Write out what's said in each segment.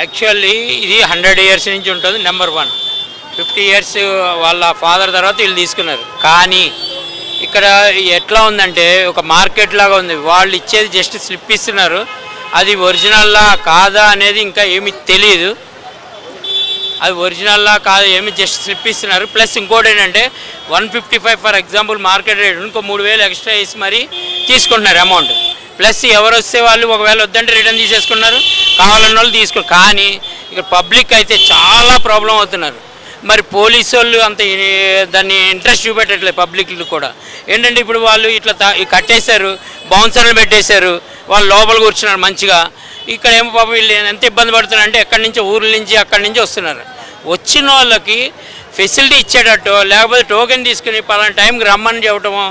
Actually ఇది hundred years నుంచి ఉంటుంది నెంబర్ వన్. ఫిఫ్టీ ఇయర్స్ వాళ్ళ ఫాదర్ తర్వాత వీళ్ళు తీసుకున్నారు. కానీ ఇక్కడ ఎట్లా ఉందంటే ఒక మార్కెట్ లాగా ఉంది. వాళ్ళు ఇచ్చేది జస్ట్ స్లిప్ ఇస్తున్నారు. అది ఒరిజినల్లా కాదా అనేది ఇంకా ఏమి తెలియదు అది ఒరిజినల్లా కాదు ఏమి జస్ట్ స్లిప్ ఇస్తున్నారు. ప్లస్ ఇంకోటి ఏంటంటే one fifty five for example market rate ఇంకో మూడు వేలు ఎక్స్ట్రా వేసి మరీ తీసుకుంటున్నారు అమౌంట్. ప్లస్ ఎవరు వస్తే వాళ్ళు ఒకవేళ వద్దంటే రిటర్న్ తీసేసుకున్నారు. కావాలన్న వాళ్ళు తీసుకు కానీ ఇక్కడ పబ్లిక్ అయితే చాలా ప్రాబ్లం అవుతున్నారు. మరి పోలీసు వాళ్ళు అంత దాన్ని ఇంట్రెస్ట్ చూపెట్టట్లేదు పబ్లిక్ కూడా. ఏంటంటే ఇప్పుడు వాళ్ళు ఇట్లా కట్టేశారు బౌన్సర్లు పెట్టేశారు వాళ్ళు లోపల కూర్చున్నారు మంచిగా. ఇక్కడ ఏమో పాపం వీళ్ళు ఎంత ఇబ్బంది పడుతున్నారు అంటే ఎక్కడి నుంచి ఊర్ల నుంచి అక్కడి నుంచి వస్తున్నారు. వచ్చిన వాళ్ళకి ఫెసిలిటీ ఇచ్చేటట్టు లేకపోతే టోకెన్ తీసుకుని పలానా టైంకి రమ్మని చెప్పటమో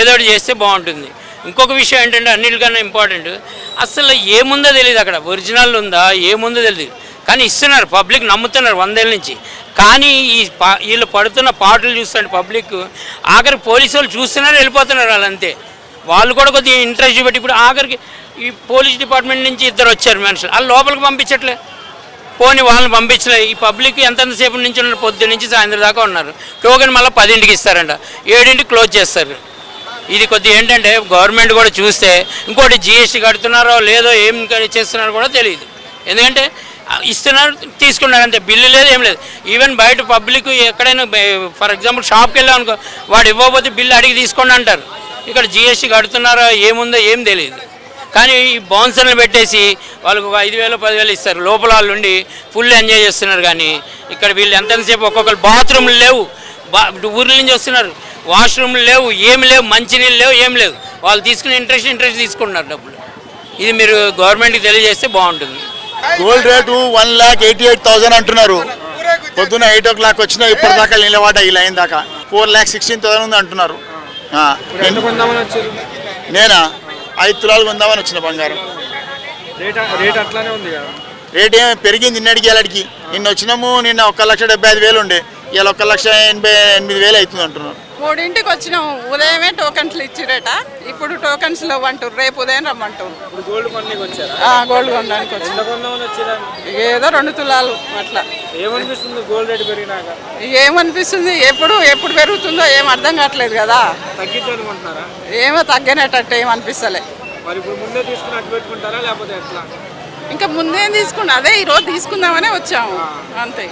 ఏదో చేస్తే బాగుంటుంది. ఇంకొక విషయం ఏంటంటే అన్నిటికన్నా ఇంపార్టెంట్ అసలు ఏముందో తెలియదు అక్కడ. ఒరిజినల్ ఉందా ఏముందో తెలియదు కానీ ఇస్తున్నారు పబ్లిక్ నమ్ముతున్నారు వందేళ్ళ నుంచి. కానీ ఈ పా వీళ్ళు పడుతున్న పాటలు చూస్తుంటే పబ్లిక్ ఆఖరి పోలీసు వాళ్ళు చూస్తున్నారు వెళ్ళిపోతున్నారు వాళ్ళు అంతే. వాళ్ళు కూడా కొద్దిగా ఇంట్రెస్ట్ పెట్టి ఇప్పుడు ఆఖరికి ఈ పోలీస్ డిపార్ట్మెంట్ నుంచి ఇద్దరు వచ్చారు మనుషులు. వాళ్ళు లోపలికి పంపించట్లే. పోని వాళ్ళని పంపించలే. ఈ పబ్లిక్ ఎంతసేపు నుంచి ఉన్నారు? పొద్దు నుంచి సాయంత్రం దాకా ఉన్నారు. టోకెన్ మళ్ళీ పదింటికి ఇస్తారంట. ఏడింటికి క్లోజ్ చేస్తారు. ఇది కొద్దిగా ఏంటంటే గవర్నమెంట్ కూడా చూస్తే ఇంకోటి జిఎస్టీ కడుతున్నారో లేదో ఏం చేస్తున్నారో కూడా తెలియదు. ఎందుకంటే ఇస్తున్నారు తీసుకున్నారు అంతే బిల్లు లేదు ఏం లేదు. ఈవెన్ బయట పబ్లిక్ ఎక్కడైనా ఫర్ ఎగ్జాంపుల్ షాప్కి వెళ్ళాం అనుకో వాడు ఇవ్వకపోతే బిల్లు అడిగి తీసుకోండి అంటారు. ఇక్కడ జిఎస్టీ కడుతున్నారో ఏముందో ఏం తెలియదు. కానీ ఈ బౌన్సర్లు పెట్టేసి వాళ్ళకు ఒక ఐదు వేలు పదివేలు ఇస్తారు. లోపల వాళ్ళు ఉండి ఫుల్ ఎంజాయ్ చేస్తున్నారు కానీ ఇక్కడ వీళ్ళు ఎంతసేపు ఒక్కొక్కరు బాత్రూమ్లు లేవు. బా ఊర్ల నుంచి వస్తున్నారు. వాష్రూమ్లు లేవు ఏమి లేవు మంచినీళ్ళు లేవు ఏం లేవు. వాళ్ళు తీసుకునే ఇంట్రెస్ట్ ఇంట్రెస్ట్ తీసుకుంటున్నారు డబ్బులు. ఇది మీరు గవర్నమెంట్కి తెలియజేస్తే బాగుంటుంది. Gold rate one lakh eighty eight thousand అంటున్నారు. పొద్దున్న ఎయిట్ ఓ క్లాక్ వచ్చినా ఇప్పటిదాకా నిలబడ్డా ఈ లైన్ దాకా. ఫోర్ ల్యాక్ సిక్స్టీన్ థౌసండ్ ఉంది అంటున్నారు. నేనా? ఐదు తులాలు కొందామని వచ్చిన బంగారం. రేట్ రేట్ అట్లానే ఉంది కదా. రేట్ ఏమి పెరిగింది నిన్నటికి ఇలాడికి నిన్న వచ్చినాము నిన్న ఒక లక్ష డెబ్బై ఐదు వేలు ఉండే. ఇవాళ ఒక లక్ష ఎనభై ఎనిమిది వేలు అవుతుంది అంటున్నారు. మూడింటికి వచ్చినాం. ఉదయమే టోకన్స్లు ఇచ్చిరట. ఇప్పుడు టోకన్స్ లేవు అంటారు రేపు ఉదయం రమ్మంటారు గోల్డ్ గోల్డ్ కొనడానికి వచ్చి ఏదో రెండు తులాలు అట్లా. ఏమనిపిస్తుంది గోల్డ్ రేట్ పెరిగినాక? ఏమనిపిస్తుంది? ఎప్పుడు ఎప్పుడు పెరుగుతుందో ఏం అర్థం కావట్లేదు కదా. ఏమో తగ్గనేటట్టు ఏం అనిపిస్తలే. మరి ఇప్పుడు ముందే తీసుకుని అట్టు పెట్టుకుంటారా లేకపోతే ఎట్లా? ఇంకా ముందేం తీసుకున్నా? అదే ఈరోజు తీసుకుందామనే వచ్చాము. అంతే.